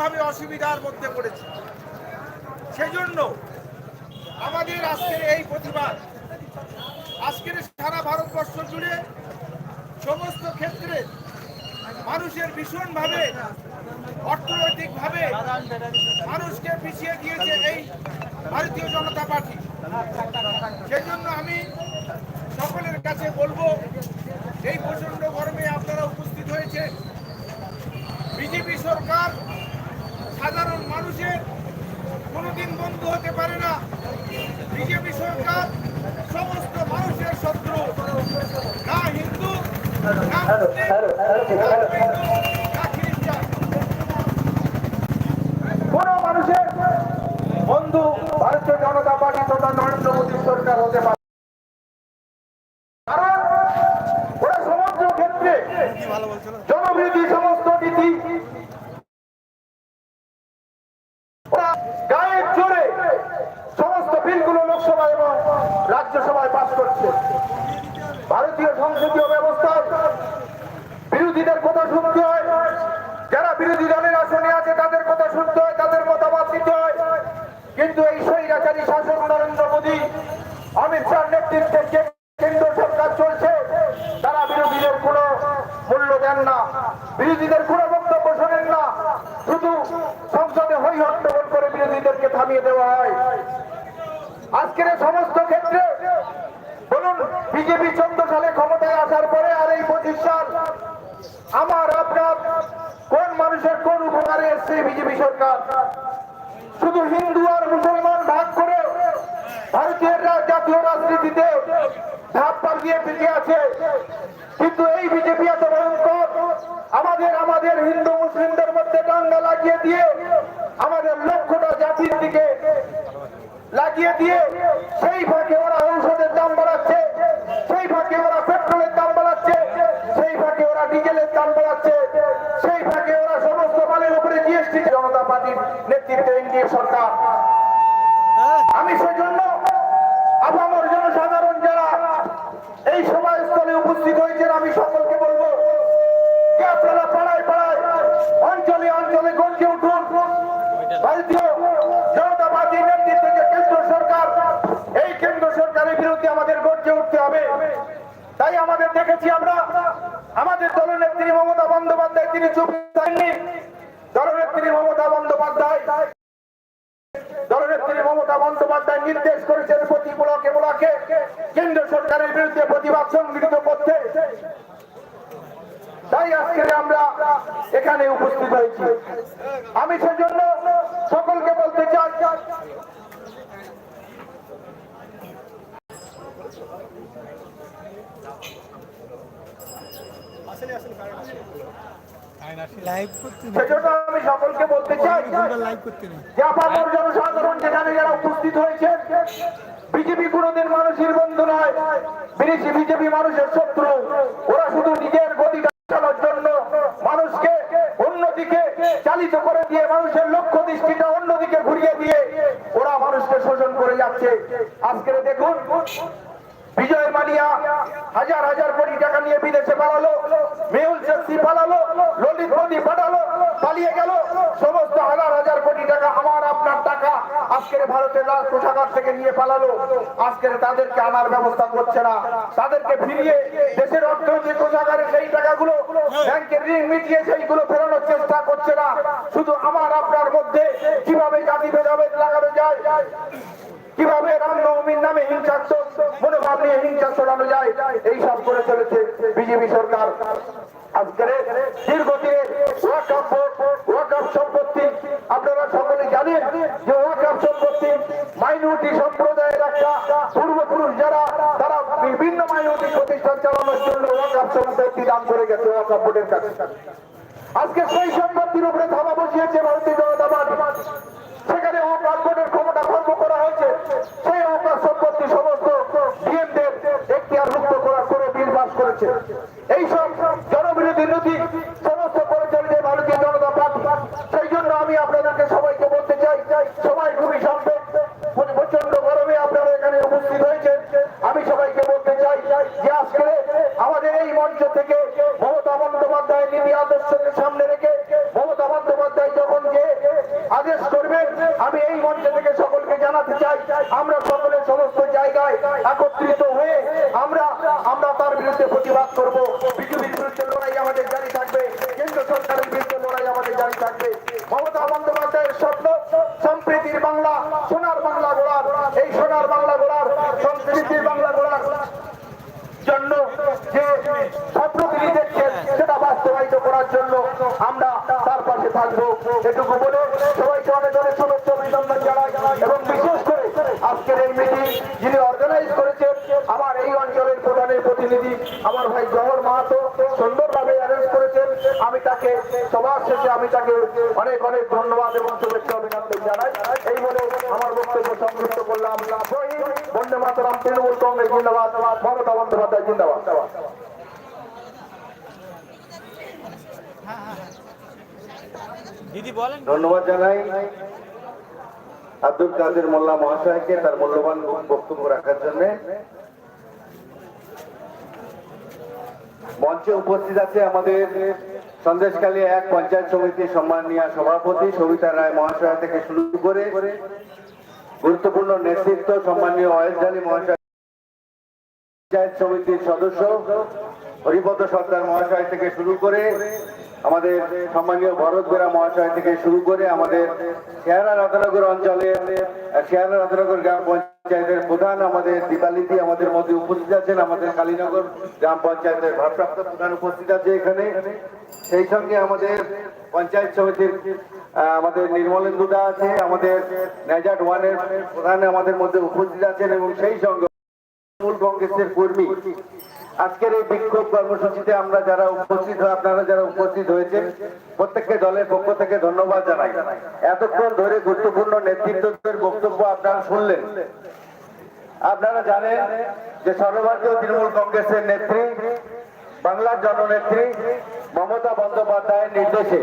ভাবে অসুবিধার মধ্যে পড়েছে। সেজন্য আমাদের আজকের এই প্রতিবাদ, আজকের সারা ভারতবর্ষ জুড়ে সমস্ত ক্ষেত্রে মানুষের ভীষণভাবে, অর্থনৈতিকভাবে মানুষকে পিছিয়ে দিয়েছে এই ভারতীয় জনতা পার্টি। সেজন্য আমি সকলের কাছে বলব, এই প্রচণ্ড গরমে আপনারা উপস্থিত হয়েছে বিজেপি সরকার সাধারণ মানুষের কোনোদিন বন্ধ হতে পারে না। বিজেপি সরকার সমস্ত মানুষের শত্রু। না হিন্দু না। কোন মানুষের বন্ধু ভারতীয় জনতা পার্টি তথা নরেন্দ্র মোদী সরকার হতে পারে কারণ ওরা সমস্ত ক্ষেত্রে জনবিরোধী সমস্ত নীতি ওরা গায়ের জোরে সমস্ত বিলগুলো লোকসভা এবং করছে ভারতীয় সংসদীয় ব্যবস্থায় বিরোধীদের কথা শুনতে হয়। যারা বিরোধী দলের আসনে আছে, তাদের কথা শুনতে হয়, তাদের মতামত দিতে হয়। কিন্তু এই স্বৈরাচারী শাসক নরেন্দ্র মোদী, অমিত শাহ নেতৃত্বে যে কেন্দ্র সরকার চলছে, তারা বিরোধীদের কোনো মূল্য দেন না। বিরোধীদের কোনো বক্তব্য শোনেন না। শুধু সংসদে হই হট্টগোল করে বিরোধীদেরকে থামিয়ে দেওয়া হয়। আজকের সমস্ত ক্ষেত্রে বলুন, বিজেপি চোদ্দ সালে ক্ষমতায় আসার পরে আর এই পঁচিশ সাল আমার আপনার কোন মানুষের কোন উপকারে এসছে বিজেপি সরকার? শুধু হিন্দু আর মুসলমান ভাগ করে ভারতীয়রা জাতীয় রাজনীতিতে ধাপ পাল্টিয়ে পিছিয়ে আছে। কিন্তু এই বিজেপি এত ভয়ঙ্কর, আমাদের আমাদের হিন্দু মুসলিমদের মধ্যে দাঙ্গা লাগিয়ে দিয়ে, আমাদের লক্ষ্যটা জাতির দিকে লাগিয়ে দিয়ে সেই ফাঁকে ওরা ঔষধের দাম বাড়াচ্ছে সেই ফাঁকে ওরা পেট্রোলের দাম বাড়াচ্ছে সেই ফাঁকে ওরা ডিজেলের দাম বাড়াচ্ছে সেই ফাঁকে ওরা সমস্ত মালের উপরে জিএসটি জনতা পার্টির নেতৃত্বে এনডিএ সরকার। আমি সেজন্য আপামর জনসাধারণ যারা এই সভাস্থলে উপস্থিত হয়েছেন আমি সকলকে বলব যে আপনারা পাড়ায় পাড়ায় অঞ্চলে অঞ্চলে গর্জে উঠুন। ভারতীয় জনতা পার্টির নেতৃত্বে যে কেন্দ্র সরকার এই কেন্দ্র সরকারের বিরুদ্ধে আমাদের গর্জে উঠতে হবে। তাই আমাদের দেখেছি আমরা আমাদের দলনেত্রী মমতা বন্দ্যোপাধ্যায় তিনি চুপ থাকেননি। দলনেত্রী মমতা বন্দ্যোপাধ্যায়। দলনেত্রী মমতা বন্দ্যোপাধ্যায় নির্দেশ করেছেন প্রতি ব্লকে ব্লকে। কেন্দ্র সরকারের বিরুদ্ধে প্রতিবাদ সংগঠিত করতে। তাই আজকে আমরা এখানে উপস্থিত হয়েছি। আমি সেজন্য সকলকে বলতে চাই লাইভ করতে সেজন্য আমি সকলকে বলতে চাই লাইভ করতে যে আপামর জনসাধারণ যেখানে যারা উপস্থিত হয়েছে বিজেপি কোনদিন মানুষের বন্ধু নয় বিদেশি বিজেপি মানুষের শত্রু। ওরা শুধু নিজের গতি চালানোর জন্য মানুষকে অন্যদিকে চালিত করে দিয়ে মানুষের লক্ষ্য দৃষ্টিটা অন্যদিকে ঘুরিয়ে দিয়ে ওরা মানুষকে শোষণ করে যাচ্ছে। আজকে দেখুন বিজয় মালিয়া হাজার হাজার কোটি টাকা নিয়ে বিদেশে পালালো। মেহুল চক্সি পালালো ললিত মোদী পাঠালো পালিয়ে গেল। সমস্ত হাজার হাজার কোটি টাকা আমার, আপনার টাকা আজকের ভারতের রাজ কোষাগার থেকে নিয়ে পালালো। আজকের তাদেরকে আনার ব্যবস্থা করছে না। তাদেরকে ফিরিয়ে দেশের অর্থনৈতিক কোষাগারে সেই টাকাগুলো ব্যাংকের ঋণ মিটিয়ে সেইগুলো ফেরানোর চেষ্টা করছে না। শুধু আমার, আপনার মধ্যে কীভাবে জাতি ভেদাভেদ লাগানো যায়, কীভাবে রামনবমীর নামে হিংসাত্মক মনোভাব নিয়ে হিংসা ছড়ানো যায় এই সব করে চলেছে বিজেপি সরকার। আজকের দীর্ঘদিনের ওয়াকফ ওয়াকফ সম্পত্তি। আপনারা সকলে জানেন যে ওয়াকফ সম্পত্তি মাইনরিটি সম্প্রদায়ের একটা পূর্বপুরুষ যারা, তারা বিভিন্ন মাইনরিটি প্রতিষ্ঠান চালানোর জন্য ওয়াকফ সম্পত্তি দান আজকে সেই সম্পত্তির উপরে ধামা বসিয়েছে ভারতীয় জনতা পার্টি সেখানে অপরাধ বোর্ডের ক্ষমতা খর্ব করা হয়েছে সেই অপরাধ সম্পত্তি সমস্ত ডিএমদের এখতিয়ার মুক্ত করা করে বিল পাস করেছে এই সব জনবিরোধী নীতি সমস্ত করে চলেছে ভারতীয় জনতা পার্টি সেই জন্য আমি আপনাদেরকে সবাইকে বলতে চাই সবাই খুবই সম্পদ প্রচণ্ড গরমে আপনারা এখানে উপস্থিত হয়েছেন আমি সবাইকে বলতে চাই যে আজকে আমাদের এই মঞ্চ থেকে মমতা বন্দ্যোপাধ্যায় নীতি আদর্শকে সামনে রেখে মমতা বন্দ্যোপাধ্যায় যখন আদেশ করবেন আমি এই মঞ্চে থেকে সকলকে জানাতে চাই আমরা সকলের সমস্ত জায়গায় একত্রিত হয়ে আমরা আমরা তার বিরুদ্ধে প্রতিবাদ করব বিজেপির বিরুদ্ধে লড়াই আমাদের জারি থাকবে কেন্দ্র সরকারের বিরুদ্ধে লড়াই আমাদের জারি থাকবে মমতা বন্দ্যোপাধ্যায়ের স্বপ্ন সম্প্রীতির বাংলা, সোনার বাংলা গোড়ার এই সোনার বাংলা গোড়ার সম্প্রীতির বাংলা গোড়ার জন্য যে স্বপ্ন তিনি দেখছেন সেটা বাস্তবায়িত করার জন্য আমরা তার পাশে থাকব। এটুকু বলে সবাইকে অনেক অনেক শুভেচ্ছা, অভিনন্দন জানাই এবং বিশেষ করে আজকের এই মিটিং যিনি অর্গানাইজ করেছেন, আমার এই অঞ্চলের প্রধানের প্রতিনিধি, আমার ভাই জহর মাহাতো সুন্দরভাবে অ্যারেঞ্জ করেছেন। আমি তাকে সবার শেষে আমি তাকে অনেক অনেক ধন্যবাদ এবং শুভেচ্ছা, অভিনন্দন জানাই এই বলে আমার বক্তব্য সংযুক্ত করলাম। বন্দে মাতরম তৃণমূল কংগ্রেস জিন্দাবাদ। মমতা বন্দ্যোপাধ্যায় জিন্দাবাদ। দিদি বলেন। ধন্যবাদ জানাই আব্দুল কাদের মোল্লা মহাশয়কে তার মূল্যবান বক্তব্য রাখার জন্য। মঞ্চে উপস্থিত আছে আমাদের সন্দেশকালী এক পঞ্চায়েত সমিতির সম্মানীয় সভাপতি সবিতা রায় মহাশয় থেকে শুরু করে গুরুত্বপূর্ণ নেতৃত্ব সম্মানীয় অয়েলজালি মহাশয় পঞ্চায়েত সমিতির সদস্য হরিপদ সরকার মহাশয় থেকে শুরু করে আমাদের সম্মানীয় ভরত বেরা মহাশয় থেকে শুরু করে আমাদের শেয়ারা রাধানগর অঞ্চলের শেয়ারা রাধানগর গ্রাম পঞ্চায়েতের প্রধান আমাদের দীপালিদি আমাদের মধ্যে উপস্থিত আছেন। আমাদের কালীনগর গ্রাম পঞ্চায়েতের ভারপ্রাপ্ত প্রধান উপস্থিত আছে এখানে। সেই সঙ্গে আমাদের পঞ্চায়েত সমিতির আমাদের নির্মলেন্দুদা আছে, আমাদের নেজাট ওয়ানের প্রধান আমাদের মধ্যে উপস্থিত আছেন এবং সেই সঙ্গে কংগ্রেসের কর্মী। আজকের এই বিক্ষোভ কর্মসূচিতে আমরা যারা উপস্থিত আপনারা যারা উপস্থিত হয়েছে প্রত্যেককে দলের পক্ষ থেকে ধন্যবাদ জানাই। এতক্ষণ ধরে গুরুত্বপূর্ণ নেতৃত্বের বক্তব্য আপনারা শুনলেন। আপনারা জানেন যে সর্বভারতীয় তৃণমূল কংগ্রেসের নেত্রী, বাংলার জননেত্রী মমতা বন্দ্যোপাধ্যায়ের নির্দেশে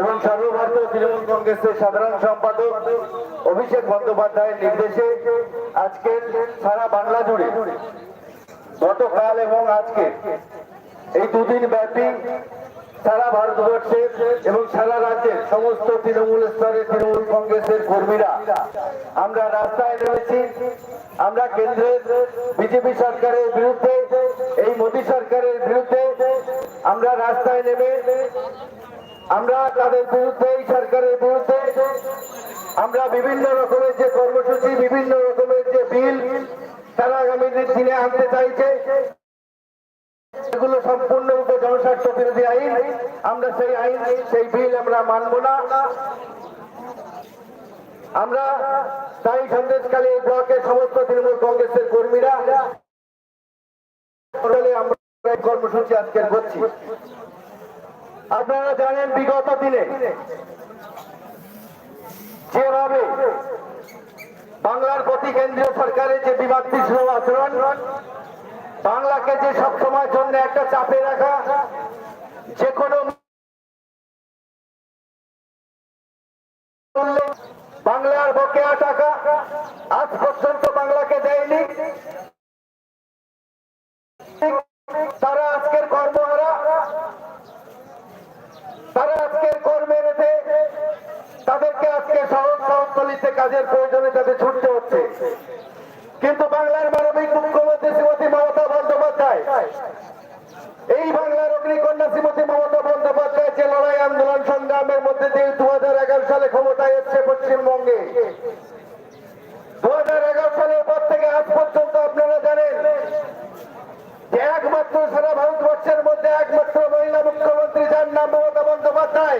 এবং সর্বভারতীয় তৃণমূল কংগ্রেসের সাধারণ সম্পাদক অভিষেক বন্দ্যোপাধ্যায়ের নির্দেশে আজকে সারা বাংলা জুড়ে গতকাল এবং আজকে এই দুদিন ব্যাপী সারা ভারতবর্ষের এবং সারা রাজ্যের সমস্ত তৃণমূল স্তরের তৃণমূল কংগ্রেসের কর্মীরা আমরা রাস্তায় নেমেছি। আমরা কেন্দ্রের বিজেপি সরকারের বিরুদ্ধে, এই মোদী সরকারের বিরুদ্ধে আমরা রাস্তায় নেমে, আমরা তাদের বিরুদ্ধে, এই সরকারের বিরুদ্ধে, আমরা বিভিন্ন রকমের যে কর্মসূচি, বিভিন্ন রকমের যে বিল, তারা আগামী দিনে আনতে চাইছে। এগুলো সম্পূর্ণরূপে জনস্বার্থ বিরোধী আইন। আমরা সেই আইন, সেই বিল আমরা মানব না। আমরা তাই সন্দেশকালী ব্লকের সমস্ত তৃণমূল কংগ্রেসের কর্মীরা আমরা এই কর্মসূচি আজকে করছি। আপনারা জানেন বিগত দিনে যেভাবে বাংলার প্রতি কেন্দ্রীয় সরকারের যে বিবাদৃষ্ণ আচরণ, বাংলাকে যে সবসময় জন্য একটা চাপে রাখা, যে কোনো মূল্যে বাংলার বকেয়া টাকা আজ পর্যন্ত বাংলাকে দেয়নি তারা আজকের কর্মহারা তারা আজকের কর্মে রেখে তাদেরকে আজকে সহজ সহজতলিতে কাজের প্রয়োজনে তাদের ছুটতে হচ্ছে কিন্তু বাংলার মানবিক মুখ্যমন্ত্রী শ্রীমতী মমতা বন্দ্যোপাধ্যায় এই বাংলার অগ্নিকন্যা শ্রীমতী মমতা বন্দ্যোপাধ্যায় যে লড়াই সংগ্রামের মধ্যে দিয়ে দু সালে ক্ষমতায় এসছে পশ্চিমবঙ্গে দু সালের পর থেকে আজ পর্যন্ত আপনারা জানেন যে একমাত্র সারা ভারতবর্ষের মধ্যে একমাত্র মহিলা মুখ্যমন্ত্রী যার নাম মমতা বন্দ্যোপাধ্যায়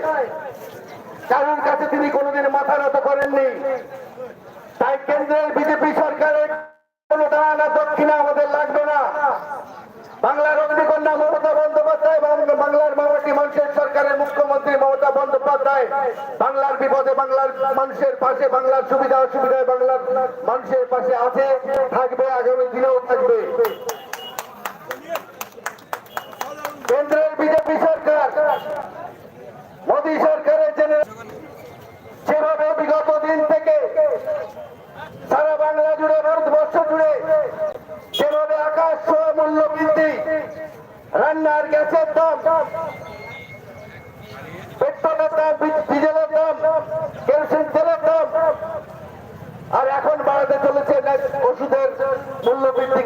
কারোর কাছে তিনি কোনোদিন মাথা নত করেননি তাই কেন্দ্রের বিজেপি সরকারের কোনো দানা দক্ষিণা আমাদের লাগবে না বাংলার অগ্নিকন্যা মমতা বন্দ্যোপাধ্যায় বাং- বাংলার মামাটি মানুষের সরকারের মুখ্যমন্ত্রী মমতা বন্দ্যোপাধ্যায় বাংলার বিপদে বাংলার মানুষের পাশে বাংলার সুবিধা অসুবিধায় বাংলার মানুষের পাশে আছে, থাকবে, আগামী দিনেও থাকবে। কেন্দ্রের বিজেপি সরকার, মোদী সরকারের জেনে যেভাবে বিগত দিন থেকে সারা বাংলা জুড়ে, ভারতবর্ষ জুড়ে যেভাবে আকাশ মূল্য বৃদ্ধি রান্নার গ্যাসের দাম পেট্রোলের দাম ডিজেলের দাম কেরোসিন তেলের দাম। আর এখন বাড়াতে চলেছে ওষুধের মূল্য বৃদ্ধি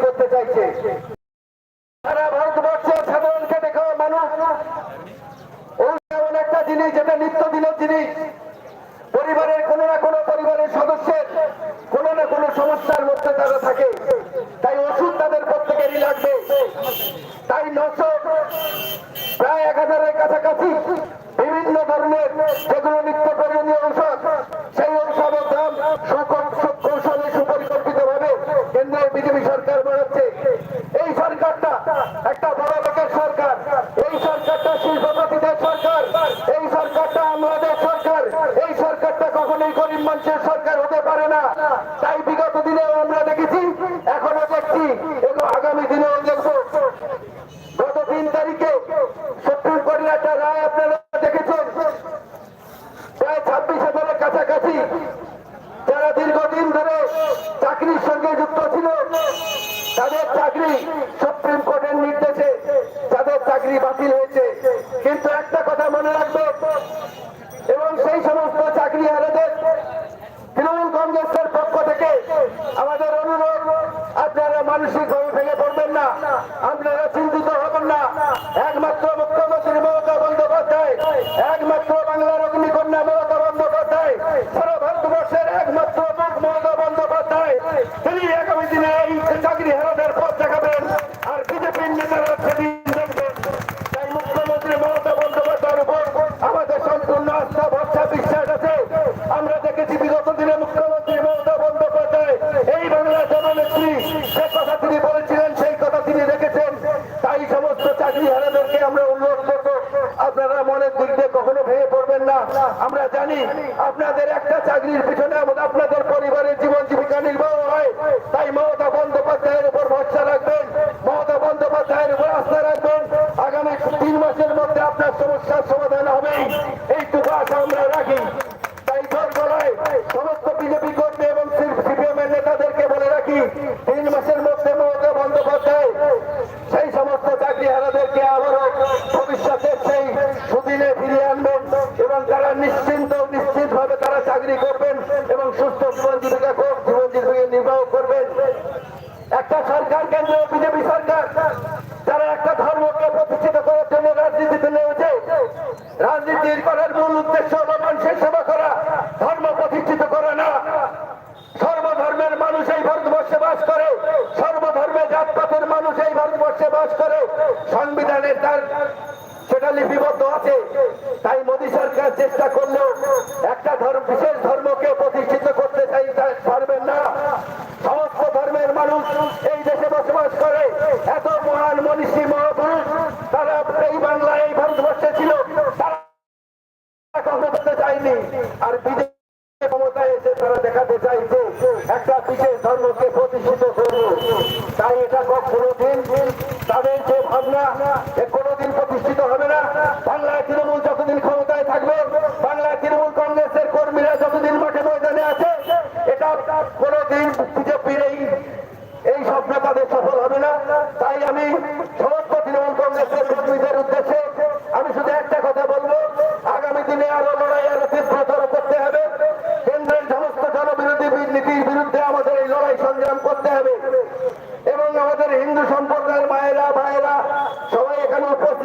সুকৌশলে সুপরিকল্পিত বিজেপি সরকার এই সরকারটা একটা সরকার এই সরকারটা শিল্পপতিদের সরকার এই সরকারটা আমলাদের সরকার এই সরকারটা কখনোই গরিব মানুষের সরকার চাকরির সঙ্গে যুক্ত ছিল। তাদের চাকরি সুপ্রিম কোর্টের নির্দেশে, তাদের চাকরি বাতিল হয়েছে। কিন্তু একটা কথা মনে রাখবে, এবং সেই সমস্ত চাকরি হারাদের তৃণমূল কংগ্রেসের পক্ষ থেকে আমাদের অনুরোধ, আপনারা মানসিক ভাবে ভেঙে পড়বেন না। আপনারা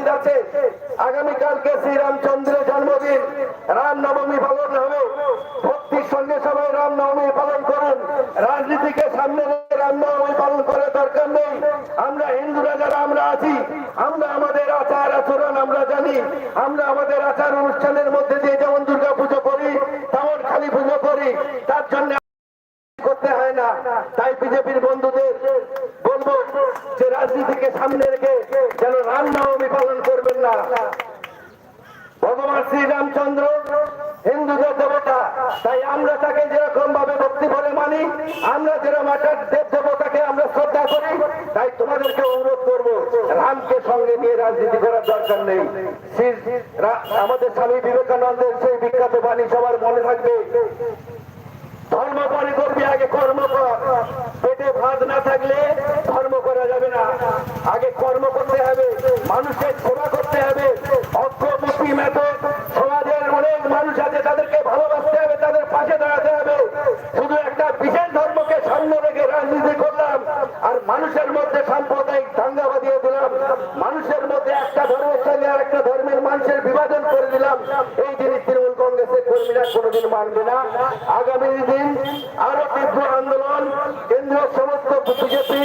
মসজিদ আছে। আগামীকালকে শ্রীরামচন্দ্রের জন্মদিন। রামনবমী পালন হবে ভক্তির সঙ্গে সবাই রাম নবমী পালন করুন। রাজনীতিকে সামনে রেখে রামনবমী পালন করার দরকার নেই। আমরা হিন্দুরা যারা আমরা আছি, আমরা আমাদের আচার আচরণ আমরা জানি। আমরা আমাদের আচার অনুষ্ঠানে আমরা যারা মাতার দেব দেবতাকে আমরা শ্রদ্ধা করি, তাই তোমাদেরকে অনুরোধ করব, রামকে সঙ্গে নিয়ে রাজনীতি করার দরকার নেই। আমাদের স্বামী বিবেকানন্দের সেই বিখ্যাত বাণী সবার মনে থাকবে। ধর্ম পরে করবি, আগে কর্ম কর। পেটে ভাত না থাকলে ধর্ম করা যাবে না। আগে কর্ম করতে হবে, মানুষের সেবা করতে হবে। অক্ষমতি মেথড সমাজের অনেক মানুষ আছে, তাদেরকে ভালোবাসতে হবে, তাদের পাশে দাঁড়াতে হবে। শুধু একটা বিশেষ ধর্মকে সামনে রেখে রাজনীতি করলাম, আর মানুষের মধ্যে সাম্প্রদায়িক দাঙ্গা বাঁধিয়ে দিলাম। মানুষের মধ্যে একটা ধর্মের সঙ্গে আর একটা ধর্মের মানুষের বিভাজন করে দিলাম। এই জিনিস তৃণমূল কংগ্রেসের কর্মীরা কোনোদিন মানবে না। আগামী দিন আরও তীব্র আন্দোলন, কেন্দ্রীয় সমস্ত বিজেপি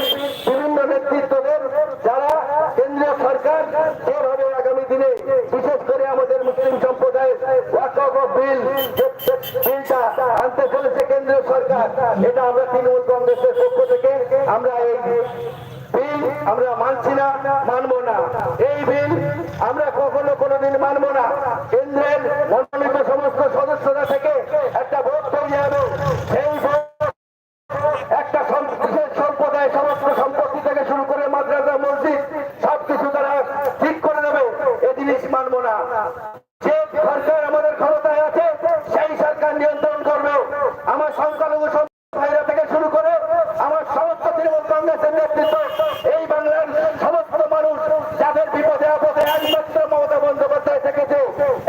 সমস্ত সদস্যরা থেকে একটা ভোট তৈরি সেই ভোট একটা সম- বিশেষ সম্প্রদায় সমস্ত সম্পত্তি থেকে শুরু করে মাদ্রাসা মসজিদ সবকিছু তারা ঠিক করে দেবে এ জিনিস মানবো না যে সরকার আমাদের ক্ষমতায় আছে সেই সরকার নিয়ন্ত্রণ করবে আমার সংখ্যালঘু ভাইরা থেকে শুরু করে আমার সমস্ত তৃণমূল কংগ্রেসের নেতৃত্ব এই বাংলার সমস্ত মানুষ যাদের বিপদে আপদে একমাত্র মমতা বন্দ্যোপাধ্যায় থেকেছে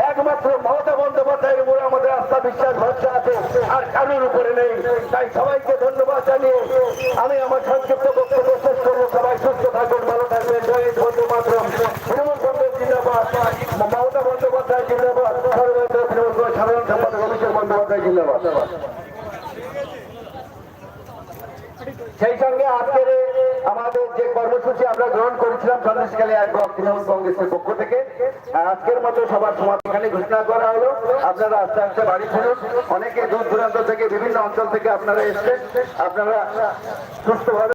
একমাত্র মমতা বন্দ্যোপাধ্যায়ের উপরে আমাদের আস্থা বিশ্বাস ভরসা আছে আর কারোর উপরে নেই তাই সবাইকে ধন্যবাদ জানিয়ে আমি আমার সংক্ষিপ্ত বক্তব্য শেষ করব। সবাই সুস্থ থাকুন, ভালো থাকবেন। জয় বন্দ্যোপাধ্যায় জিন্দাবাদ। সেই সঙ্গে আজকের আমাদের যে কর্মসূচি আমরা গ্রহণ করেছিলাম সন্দেশকালী এক ব্লক তৃণমূল কংগ্রেসের পক্ষ থেকে আজকের মতো সবার এখানে ঘোষণা করা হলো। আপনারা আস্তে আস্তে বাড়ি ফিরুন। অনেকে দূর দূরান্ত থেকে বিভিন্ন অঞ্চল থেকে আপনারা এসছেন। আপনারা সুস্থভাবে